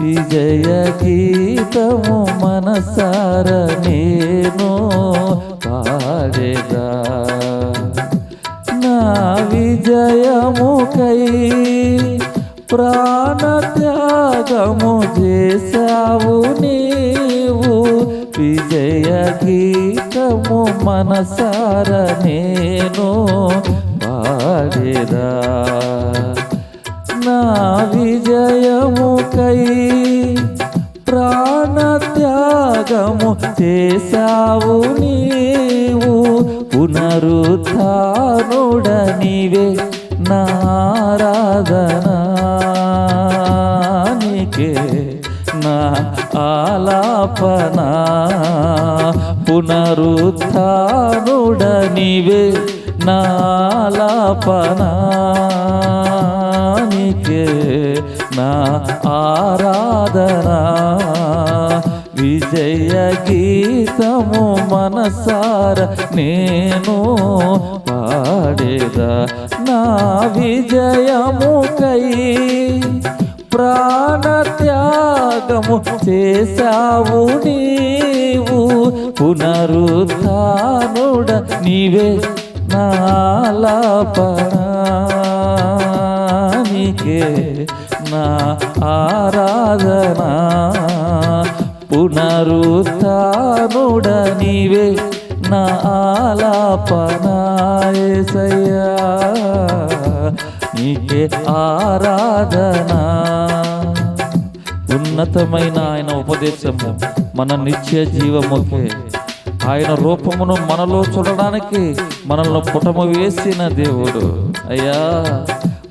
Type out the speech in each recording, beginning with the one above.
విజయ గీతము మనసార నేను పాడేదా. నా విజయముకై ప్రాణత్యాగము చేసావు నీవు. విజయ గీతము మనసార నేను పాడేదా. నా విజయముకై ప్రాణత్యాగము చేశావు నీవు. పునరుత్నుడ నీవే నారాధనానికే నా ఆలాపన. పునరుత్నుడ నాలాపనా. నా ఆరాధన. విజయ గీతము మనసార నేను పాడేదా. నా విజయముకై ప్రాణత్యాగము చేశావు నీవు. పునరుత్నుడ నీవే నాలపణానికే నా ఆరాధనా. పునరుత్నుడ నీవే నా ఆలాపనాయసయ్యా. నీకే ఆరాధనా. ఉన్నతమైన ఆయన ఉపదేశము మన నిత్య జీవముకే. ఆయన రూపమును మనలో చూడడానికి మనల్ని పుటము వేసిన దేవుడు. అయ్యా.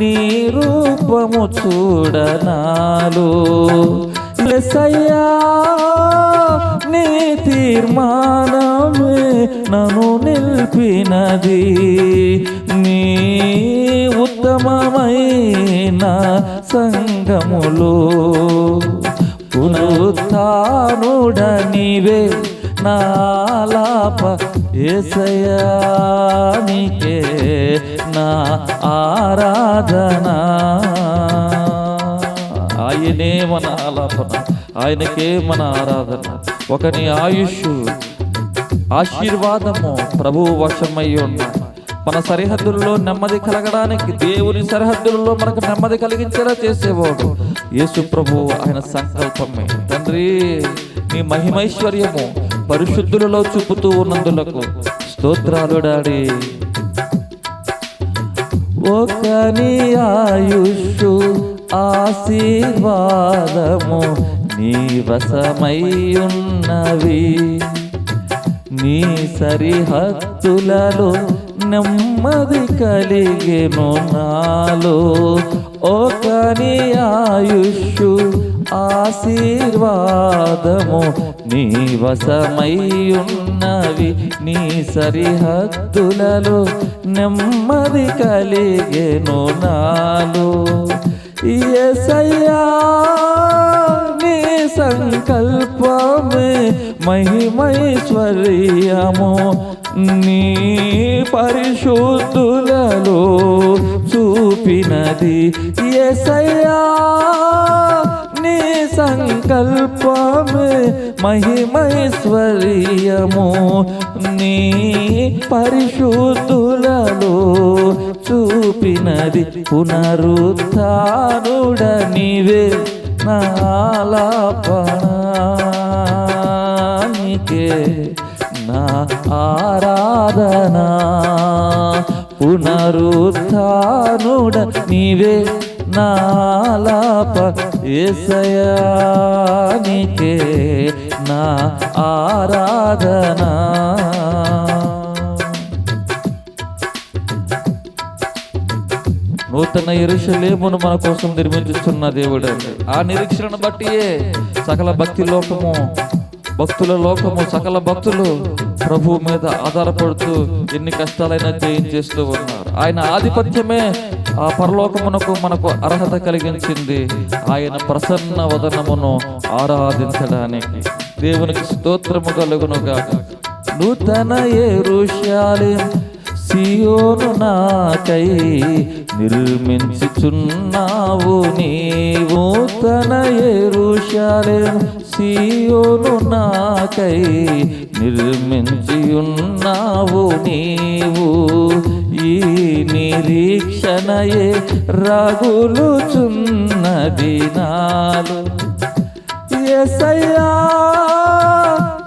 నీ రూపము చూడనాలు. లెసయ్యా నీ తీర్మానమే నన్ను నిలిపినది. నీ ఉత్తమమైన సంగములో పునరుత్డనివే నీవే నాలాప ఏసయానికే నా ఆరాధన. ఆయనే మన ఆలాపన ఆయనకే మన ఆరాధన. ఒకని ఆయుష్ ఆశీర్వాదము ప్రభువు వశమై ఉన్న మన సరిహద్దుల్లో నెమ్మది కలగడానికి దేవుని సరిహద్దుల్లో మనకు నెమ్మది కలిగించేలా చేసేవాడు. యేసు ప్రభు ఆయన సంకల్పమే. తండ్రి నీ మహిమైశ్వర్యము పరిశుద్ధులలో చూపుతూ ఉన్నందులకు స్తోత్రాలు డాడీ. ఒకని ఆయుషు ఆశీర్వాదము నీ వశమై ఉన్నవి నీ సరిహద్దులలో నెమ్మది కలిగెను నాలో. ఒకని ఆయుషు ఆశీర్వాదము నీ వసమయ్యున్నవి నీ సరిహద్దులలో నెమ్మది కలిగేను నాలు. ఎసయ్యా నీ సంకల్పమే మహిమైశ్వర్యము. నీ పరిశుద్ధులలో చూపినది. ఎసయ్యా నీ సంకల్పమే మహిమైశ్వర్యము. నీ పరిశుద్ధులలో చూపినది పునరుత్నుడ నీవే నాలాపణానికే నా ఆరాధనా. పునరుత్నుడ నీవే నాలాప ఏసయానికే నా ఆరాధన. నూతన ఎరుషలేమును మన కోసం నిర్మించుతున్న దేవుడు అండి. ఆ నిరీక్షణను బట్టియే సకల భక్తి లోకము భక్తుల లోకము సకల భక్తులు ప్రభు మీద ఆధారపడుతూ ఎన్ని కష్టాలైనా జయించేస్తూ ఉన్నారు. ఆయన ఆధిపత్యమే ఆ పరలోకమునకు మనకు అర్హత కలిగించింది. ఆయన ప్రసన్న వదనమును ఆరాధించడానికి. దేవునికి స్తోత్రము కలుగునుగా. నూతన ఏరుషాలేం సియోను నాకై నిర్మించుచున్నావు నీవు. తన ఎరుషాలేం సియోను నాకై నిర్మించి ఉన్నావు నీవు. నిరీక్షణయే రగులుచున్నది దినాలు ఎసయ్యా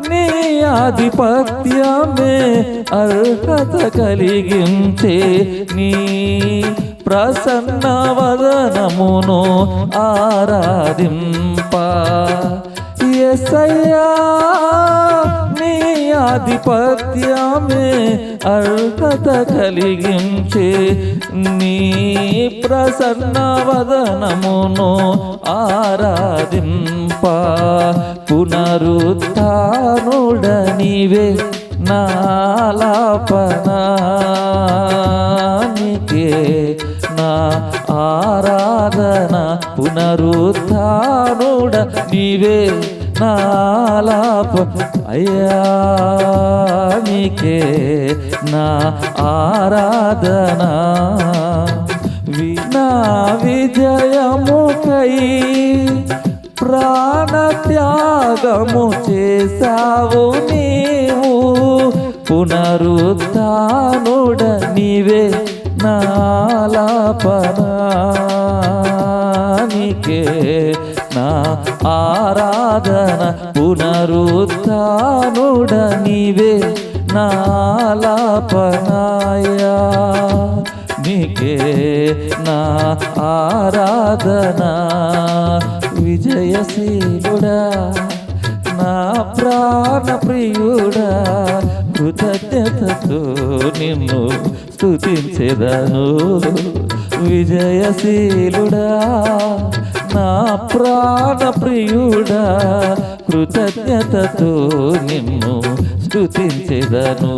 నీ ఆధిపత్యమే అర్హత కలిగించే నీ ప్రసన్న వదనమును ఆరాధింప. ఎసయ్యా నీ ఆధిపత్యమే అర్హత కలిగించే నీ ప్రసన్న వదనమును ఆరాధింప. పునరుత్నుడ నాలాపనానికే నా ఆరాధన. పునరుత్నుడ నీవే నాలాప అయ్యా నీకే నా ఆరాధన. వినా విజయముఖై ప్రాణత్యాగము చేసావు నీవు. పునరుత్నుడ నీవే నాలాపనానికే నా ఆరాధన పునరుత్నుడ నీవే నాలాపనాయా. నీకే నా ఆరాధన. విజయశీలుడా నా ప్రాణ ప్రియుడా కృతజ్ఞతతో నిన్ను స్థుతించెదను విజయశీలుడా నా ప్రాణ ప్రియుడా కృతజ్ఞతతో నిన్ను స్తుతించెదను.